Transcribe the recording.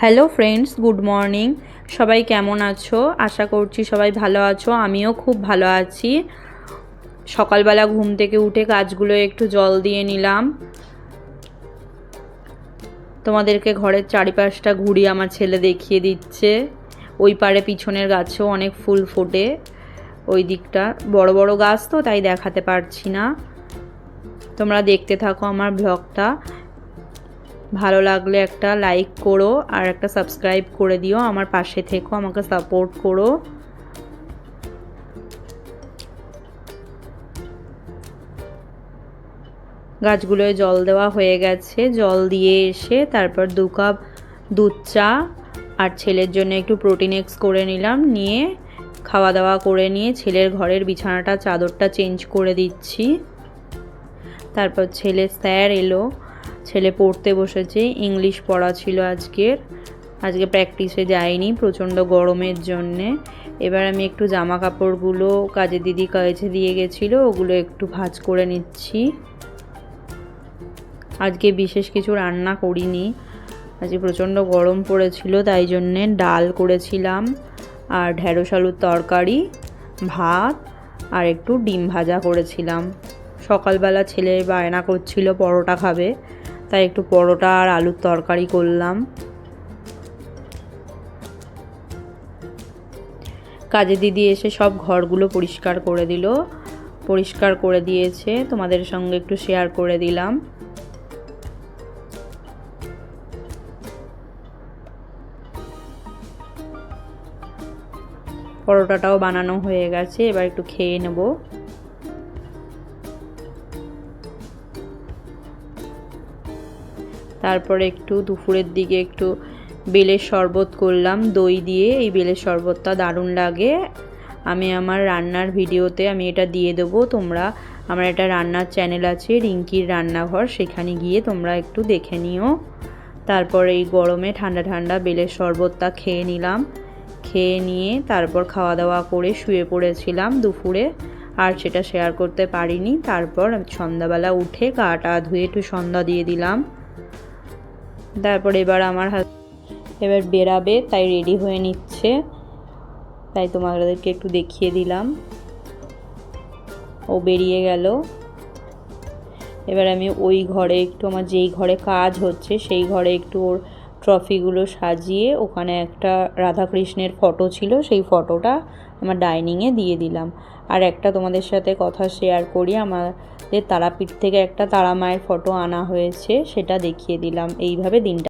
Hello friends good morning সবাই কেমন আছো? আশা করছি সবাই ভালো আছো। আমিও খুব ভালো আছি। সকালবেলা ঘুম থেকে উঠে গাছগুলো একটু জল দিয়ে নিলাম। তোমাদেরকে ঘরের চারিপাশটা ঘুরিয়ে আমার ছেলে দেখিয়ে দিচ্ছে। ওই পারে পিছনের গাছেও অনেক ফুল ফোটে। ওই দিকটা। বড় বড় গাছ তো, তাই দেখাতে পারছি না। তোমরা দেখতে থাকো আমার ব্লগটা। ভালো লাগলে একটা লাইক করো আর একটা সাবস্ক্রাইব করে দিও। আমার পাশে থেকো, আমাকে সাপোর্ট করো। গাছগুলোয় জল দেওয়া হয়ে গেছে, জল দিয়ে এসে তারপর দু কাপ দুধ চা আর ছেলের জন্য একটু প্রোটিন এক্স করে নিলাম, নিয়ে খাওয়া দাওয়া করে নিয়ে ছেলের ঘরের বিছানাটা, চাদরটা চেঞ্জ করে দিচ্ছি। তারপর ছেলে স্যার এলো ছেলে পড়তে বসেছে, ইংলিশ পড়া ছিল আজকের। আজকে প্র্যাকটিসে যায়নি প্রচণ্ড গরমের জন্যে। এবার আমি একটু জামা কাপড়গুলো কাজে দিদি কাজে দিয়ে গেছিল, ওগুলো একটু ভাজ করে নিচ্ছি। আজকে বিশেষ কিছু রান্না করিনি। আজকে প্রচণ্ড গরম পড়েছিল, তাই জন্যে ডাল করেছিলাম, আর ঢেঁড়স আলুর তরকারি, ভাত, আর একটু ডিম ভাজা করেছিলাম। সকালবেলা ছেলে বায়না করছিল, পরোটা খাবে। তাই একটু পরোটা আর আলুর তরকারি করলাম। কাজে দিদি এসে সব ঘরগুলো পরিষ্কার করে দিল। পরিষ্কার করে দিয়েছে, তোমাদের সঙ্গে একটু শেয়ার করে দিলাম। পরোটাটাও বানানো হয়ে গেছে, এবার একটু খেয়ে নেব। তারপরে একটু দুপুরের দিকে একটু বেলের শরবত করলাম, দই দিয়ে। এই বেলের শরবতটা দারুণ লাগে। আমি আমার রান্নার ভিডিওতে আমি এটা দিয়ে দেবো। তোমরা, আমার একটা রান্নার চ্যানেল আছে, রিঙ্কির রান্নাঘর। সেখানে গিয়ে তোমরা একটু দেখে নিও। তারপর এই গরমে ঠান্ডা ঠান্ডা বেলের শরবতটা খেয়ে নিলাম। খেয়ে নিয়ে তারপর খাওয়া দাওয়া করে শুয়ে পড়েছিলাম দুপুরে। আর সেটা শেয়ার করতে পারিনি। তারপর সন্ধ্যাবেলা উঠে গা টা ধুয়ে একটু সন্ধ্যা দিয়ে দিলাম। তারপর এবার আমার এবার বেরাবে, তাই রেডি হয়ে নিচ্ছে। তাই তোমাদেরকে একটু দেখিয়ে দিলাম। ও বেরিয়ে গেল। এবার আমি ওই ঘরে একটু, আমার যেই ঘরে কাজ হচ্ছে, সেই ঘরে একটু ওর ট্রফিগুলো সাজিয়ে ওখানে একটা রাধাকৃষ্ণের ফটো ছিল, সেই ফটোটা আমার ডাইনিংয়ে দিয়ে দিলাম। আর একটা তোমাদের সাথে কথা শেয়ার করি আমাদের তারাপীঠ থেকে একটা তারা মায়ের ফটো আনা হয়েছে সেটা দেখিয়ে দিলাম। এইভাবে দিনটা